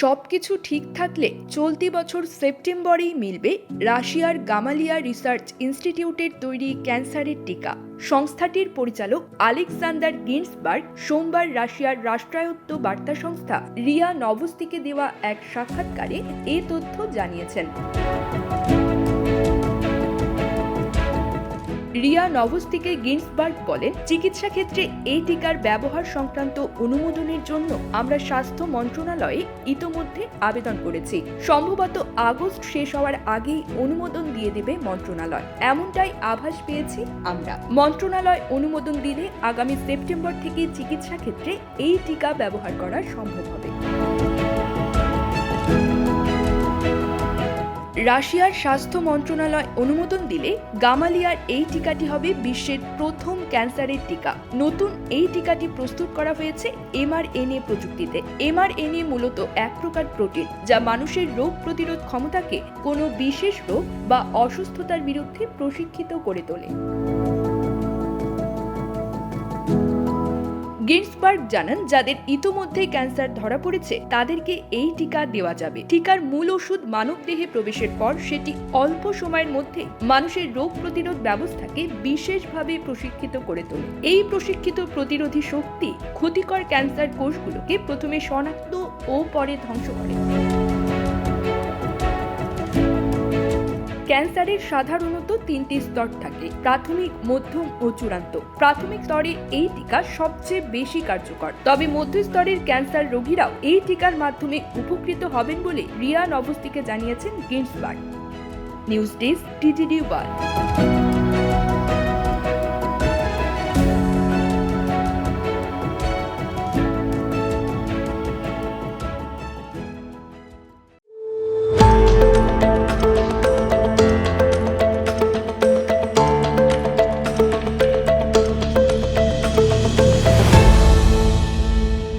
সবকিছু ঠিক থাকলে চলতি বছর সেপ্টেম্বরেই মিলবে রাশিয়ার গামালিয়া রিসার্চ ইনস্টিটিউটের তৈরি ক্যান্সারের টিকা। সংস্থাটির পরিচালক আলেকজান্ডার গিন্সবার্গ সোমবার রাশিয়ার রাষ্ট্রায়ত্ত বার্তা সংস্থা রিয়া নভস্তিকে দেওয়া এক সাক্ষাৎকারে এ তথ্য জানিয়েছেন। রিয়া নভস্তিকে গিন্সবার্গ বলেন, চিকিৎসা ক্ষেত্রে এই টিকার ব্যবহার সংক্রান্ত অনুমোদনের জন্য আমরা স্বাস্থ্য মন্ত্রণালয়ে ইতোমধ্যে আবেদন করেছি। সম্ভবত আগস্ট শেষ হওয়ার আগেই অনুমোদন দিয়ে দেবে মন্ত্রণালয়। এমনটাই আভাস পেয়েছি আমরা। মন্ত্রণালয় অনুমোদন দিলে আগামী সেপ্টেম্বর থেকে চিকিৎসা ক্ষেত্রে এই টিকা ব্যবহার করা সম্ভব হবে। রাশিয়ার স্বাস্থ্য মন্ত্রণালয় অনুমোদন দিলে গামালিয়ার এই টিকাটি হবে বিশ্বের প্রথম ক্যান্সারের টিকা। নতুন এই টিকাটি প্রস্তুত করা হয়েছে এমআরএনএ প্রযুক্তিতে। এমআরএনএ মূলত এক প্রকার প্রোটিন যা মানুষের রোগ প্রতিরোধ ক্ষমতাকে কোনো বিশেষ রোগ বা অসুস্থতার বিরুদ্ধে প্রশিক্ষিত করে তোলে। গিন্সবার্গ জানান, যাদের ইতোমধ্যে ক্যান্সার ধরা পড়েছে, তাদেরকে এই টিকা দেওয়া যাবে। টিকার মূল ওষুধ মানব দেহে প্রবেশের পর, সেটি অল্প সময়ের মধ্যে মানুষের রোগ প্রতিরোধ ব্যবস্থাকে বিশেষভাবে প্রশিক্ষিত করে তোলে। এই প্রশিক্ষিত প্রতিরোধী শক্তি ক্ষতিকর ক্যান্সার কোষগুলোকে প্রথমে শনাক্ত ও পরে ধ্বংস করে। ক্যান্সারের সাধারণত তিনটি স্তর থাকে, প্রাথমিক, মধ্যম ও চূড়ান্ত। প্রাথমিক স্তরে এই টিকা সবচেয়ে বেশি কার্যকর। তবে মধ্যস্তরের ক্যান্সার রোগীরাও এই টিকার মাধ্যমে উপকৃত হবেন বলে রিয়া নবস্তিকে জানিয়েছেন Ginsberg news desk TTD world